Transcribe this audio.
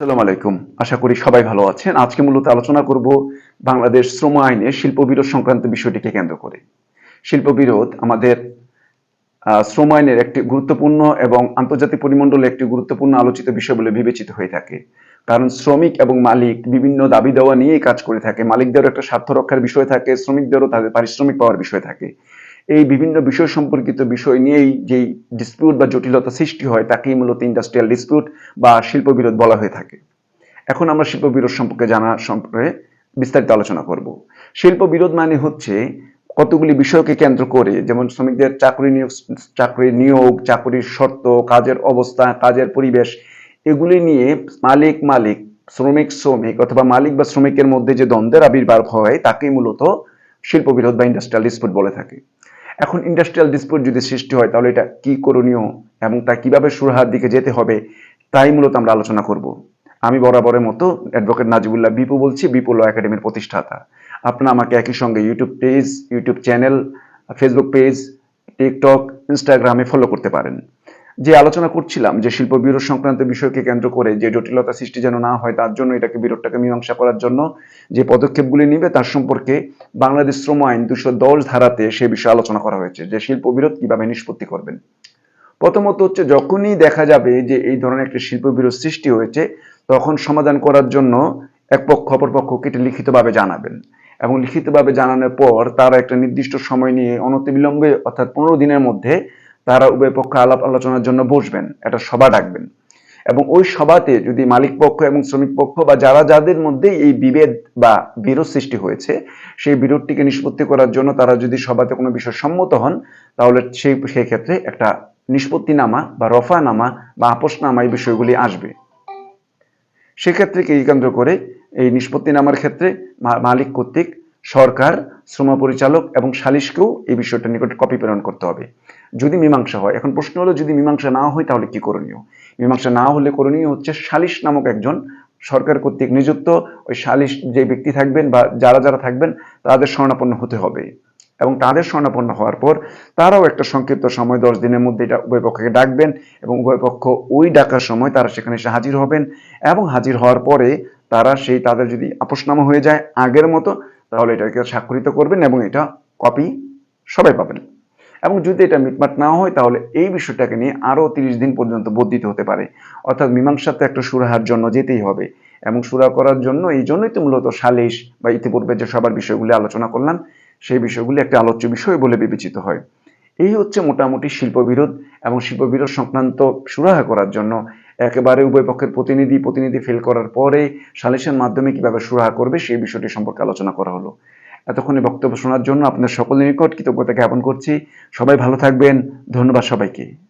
আসসালামু আলাইকুম। আশা করি সবাই ভালো আছেন। আজকে মূলত আলোচনা করব বাংলাদেশ শ্রম আইনে শিল্প বিরোধ সংক্রান্ত বিষয়টিকে কেন্দ্র করে। শিল্প বিরোধ আমাদের শ্রম আইনের একটি গুরুত্বপূর্ণ এবং আন্তর্জাতিক পরিমণ্ডলে একটি গুরুত্বপূর্ণ আলোচিত বিষয় বলে বিবেচিত হয়ে থাকে। কারণ শ্রমিক এবং মালিক বিভিন্ন দাবি দেওয়া নিয়েই কাজ করে থাকে। মালিকদেরও একটা স্বার্থ রক্ষার বিষয় থাকে, শ্রমিকদেরও তাদের পারিশ্রমিক পাওয়ার বিষয় থাকে। এই বিভিন্ন বিষয় সম্পর্কিত বিষয় নিয়েই যেই ডিসপিউট বা জটিলতা সৃষ্টি হয়, তাকেই মূলত ইন্ডাস্ট্রিয়াল ডিসপিউট বা শিল্প বিরোধ বলা হয়ে থাকে। এখন আমরা শিল্প বিরোধ সম্পর্কে জানা সম্পর্কে বিস্তারিত আলোচনা করব। শিল্প বিরোধ মানে হচ্ছে কতগুলি বিষয়কে কেন্দ্র করে, যেমন শ্রমিকদের চাকরি নিয়োগ চাকরি নিয়োগ, চাকরির শর্ত, কাজের অবস্থা, কাজের পরিবেশ, এগুলি নিয়ে মালিক মালিক, শ্রমিক শ্রমিক অথবা মালিক বা শ্রমিকের মধ্যে যে দ্বন্দ্বের আবির্ভাব হয়, তাকেই মূলত শিল্প বিরোধ বা ইন্ডাস্ট্রিয়াল ডিসপিউট বলে থাকে। এখন ইন্ডাস্ট্রিয়াল ডিসপিউট যদি সৃষ্টি হয়, তাহলে এটা কি করণীয় এবং তা কীভাবে সুরাহার দিকে যেতে হবে, তাই মূলত আমরা আলোচনা করব। আমি বরাবরের মতো অ্যাডভোকেট নাজিবুল্লাহ বিপু বলছি বিপুল ল একাডেমির প্রতিষ্ঠাতা। আপনারা আমাকে একই সঙ্গে YouTube page YouTube channel Facebook page TikTok ইনস্টাগ্রামে ফলো করতে পারেন। যে আলোচনা করছিলাম যে শিল্প বিরোধ সংক্রান্ত বিষয়কে কেন্দ্র করে যে জটিলতা সৃষ্টি যেন না হয়, তার জন্য এটাকে বিরোধটাকে মীমাংসা করার জন্য যে পদক্ষেপগুলি নিবে, তার সম্পর্কে বাংলাদেশ শ্রম আইন দুশো দশ ধারাতে সে বিষয়ে আলোচনা করা হয়েছে যে শিল্প বিরোধ কীভাবে নিষ্পত্তি করবেন। প্রথমত হচ্ছে, যখনই দেখা যাবে যে এই ধরনের একটা শিল্প বিরোধ সৃষ্টি হয়েছে, তখন সমাধান করার জন্য এক পক্ষ অপর পক্ষকে এটা লিখিতভাবে জানাবেন এবং লিখিতভাবে জানানোর পর তারা একটা নির্দিষ্ট সময় নিয়ে অনতিবিলম্বে অর্থাৎ পনেরো দিনের মধ্যে তারা উভয় পক্ষ আলাপ আলোচনার জন্য বসবেন একটা সভা ডাকবেন। এবং ওই সভাতে যদি মালিক পক্ষ এবং শ্রমিক পক্ষ বা যারা যাদের মধ্যে এই বিভেদ বা বিরোধ সৃষ্টি হয়েছে, সেই বিরোধটিকে নিষ্পত্তি করার জন্য তারা যদি সভাতে কোনো বিষয় সম্মত হন, তাহলে সেই সেই ক্ষেত্রে একটা নিষ্পত্তিনামা বা রফানামা বা আপোষনামা এই বিষয়গুলি আসবে। সেক্ষেত্রে কেন্দ্র করে এই নিষ্পত্তি নামার ক্ষেত্রে মালিক কর্তৃক সরকার শ্রম পরিচালক এবং সালিশকেও এই বিষয়টা নিকটে কপি প্রেরণ করতে হবে। যদি মীমাংসা হয়, এখন প্রশ্ন হলো যদি মীমাংসা না হয় তাহলে কি করণীয়? মীমাংসা না হলে করণীয় হচ্ছে সালিশ নামক একজন সরকার কর্তৃক নিযুক্ত ওই সালিশ যে ব্যক্তি থাকবেন বা যারা যারা থাকবেন তাদের শরণাপন্ন হতে হবে। এবং তাদের শরণাপন্ন হওয়ার পর তারাও একটা সংক্ষিপ্ত সময়, দশ দিনের মধ্যে এটা উভয় পক্ষকে ডাকবেন এবং উভয় পক্ষ ওই ডাকার সময় তারা সেখানে এসে হাজির হবেন। এবং হাজির হওয়ার পরে তারা সেই তাদের যদি আপোষনামা হয়ে যায়, আগের মতো তাহলে এটাকে স্বাক্ষরিত করবেন এবং এটা কপি সবাই পাবেন। এবং যদি এটা মিটমাট না হয়, তাহলে এই বিষয়টাকে নিয়ে আরও তিরিশ দিন পর্যন্ত বর্ধিত হতে পারে। অর্থাৎ মীমাংসা তো একটা সুরাহার জন্য যেতেই হবে। এবং সুরা করার জন্য এই জন্যই তো মূলত সালিশ বা ইতিপূর্বে যে সবার বিষয়গুলি আলোচনা করলাম, সেই বিষয়গুলি একটা আলোচ্য বিষয় বলে বিবেচিত হয়। এই হচ্ছে মোটামুটি শিল্প বিরোধ এবং শিল্প বিরোধ সংক্রান্ত সুরাহা করার জন্য একেবারে উভয় পক্ষের প্রতিনিধি প্রতিনিধি ফেল করার পরে সালিশের মাধ্যমে কীভাবে সুরাহা করবে সেই বিষয়টি সম্পর্কে আলোচনা করা হলো। এতক্ষণে বক্তব্য শোনার জন্য আপনাদের সকলের নিকট কৃতজ্ঞতা জ্ঞাপন করছি। সবাই ভালো থাকবেন। ধন্যবাদ সবাইকে।